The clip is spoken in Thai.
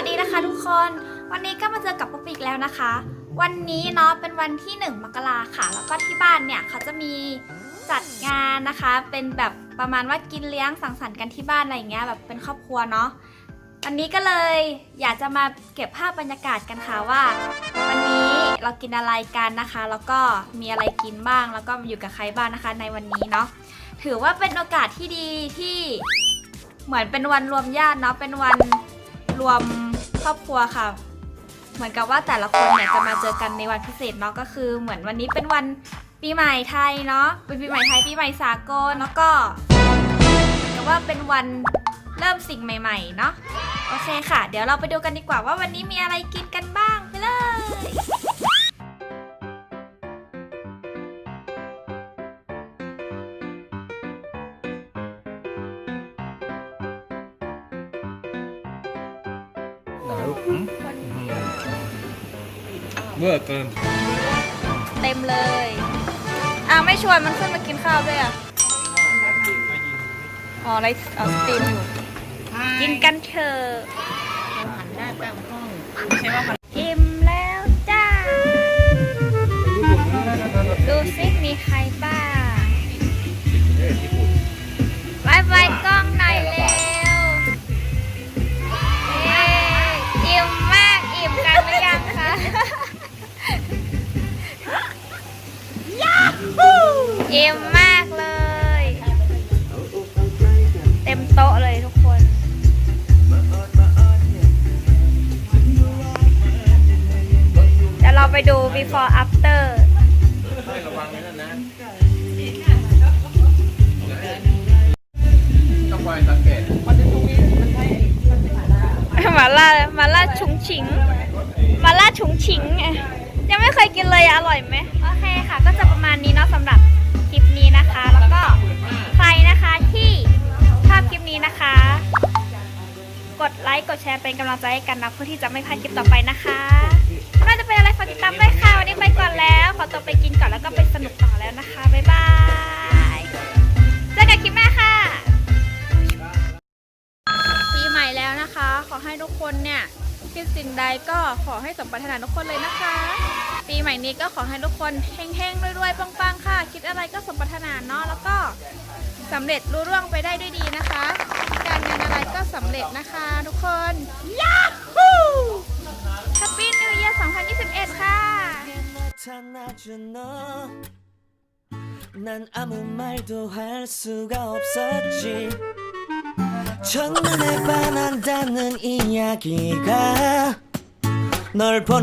วัสดีนะคะทุกคน วันนี้ก็มาเจอกับป๊อปปี้อีกแล้วนะคะ วันนี้เนาะเป็นวันที่ 1 มกราค่ะ แล้วก็ที่บ้านเนี่ยเขาจะมีจัดงานนะคะ เป็นแบบประมาณว่ากินเลี้ยงสังสรรค์กันที่บ้านอะไรอย่างเงี้ยแบบเป็นครอบครัวเนาะวันนี้ก็เลยอยากจะมาเก็บภาพบรรยากาศกันค่ะว่า วันนี้เรากินอะไรกันนะคะ แล้วก็มีอะไรกินบ้าง แล้วก็อยู่กับใครบ้างนะคะในวันนี้เนาะถือว่าเป็นโอกาสที่ดีที่เหมือนเป็นวันรวมญาติเนาะเป็นวันรวม ครอบครัวค่ะ เหมือนกับว่าแต่ละคนเนี่ยจะมาเจอกันในวันพิเศษเนาะก็คือ เหมือนวันนี้เป็นวันปีใหม่ไทยเนาะเป็นปีใหม่ไทยปีใหม่สากลแล้วก็เหมือนกับว่าเป็นวันเริ่มสิ่งใหม่ๆเนาะโอเคค่ะ เดี๋ยวเราไปดูกันดีกว่าว่าวันนี้มีอะไรกินกันบ้างไปเลย หนาลูกเมื่อเกินเต็มเลยอ้าวไม่ชวนมันขึ้นมากินข้าวด้วยอะอ๋อไรอ๋อสตรีมอยู่กินกันเถอะอิ่ม ยังคะอิ่มมากเลย เต็มโต๊ะเลยทุกคน เดี๋ยวเราไปดู before after ระวังนั่นนะต้องคอยสังเกตมาล่ามาล่าชุงชิง มาล่าชุงชิงไงยังไม่เคยกินเลยอร่อยไหมโอเคค่ะ ก็จะประมาณนี้เนาะสำหรับคลิปนี้นะคะ แล้วก็ใครนะคะที่ชอบคลิปนี้นะคะ กดไลค์กดแชร์เป็นกำลังใจให้กันนะเพื่อที่จะไม่พลาดคลิปต่อไปนะคะไม่ว่าจะเป็นอะไรฝากติดตามด้วยค่ะวันนี้ไปก่อนแล้วขอตัวไปกินก่อนแล้วก็ไปสนุกต่อแล้วนะคะบ๊ายบายเจอกันคลิปหน้าค่ะปีใหม่แล้วนะคะ ขอให้ทุกคนเนี่ย คิดสิ่งใดก็ขอให้สมปรารถนาทุกคนเลยนะคะ ปีใหม่นี้ก็ขอให้ทุกคนเฮงๆรวยๆปังๆค่ะ คิดอะไรก็สมปรารถนาเนาะแล้วก็สำเร็จรุ่ร่วงไปได้ด้วยดีนะคะ การงานอะไรก็สำเร็จนะคะทุกคนยาฮูแฮปปี้นิวเยียร์2021 ค่ะ 나타나준 너 난 아무 말도 할 수가 없었지 첫눈에 반한다는 이야기가 널 보는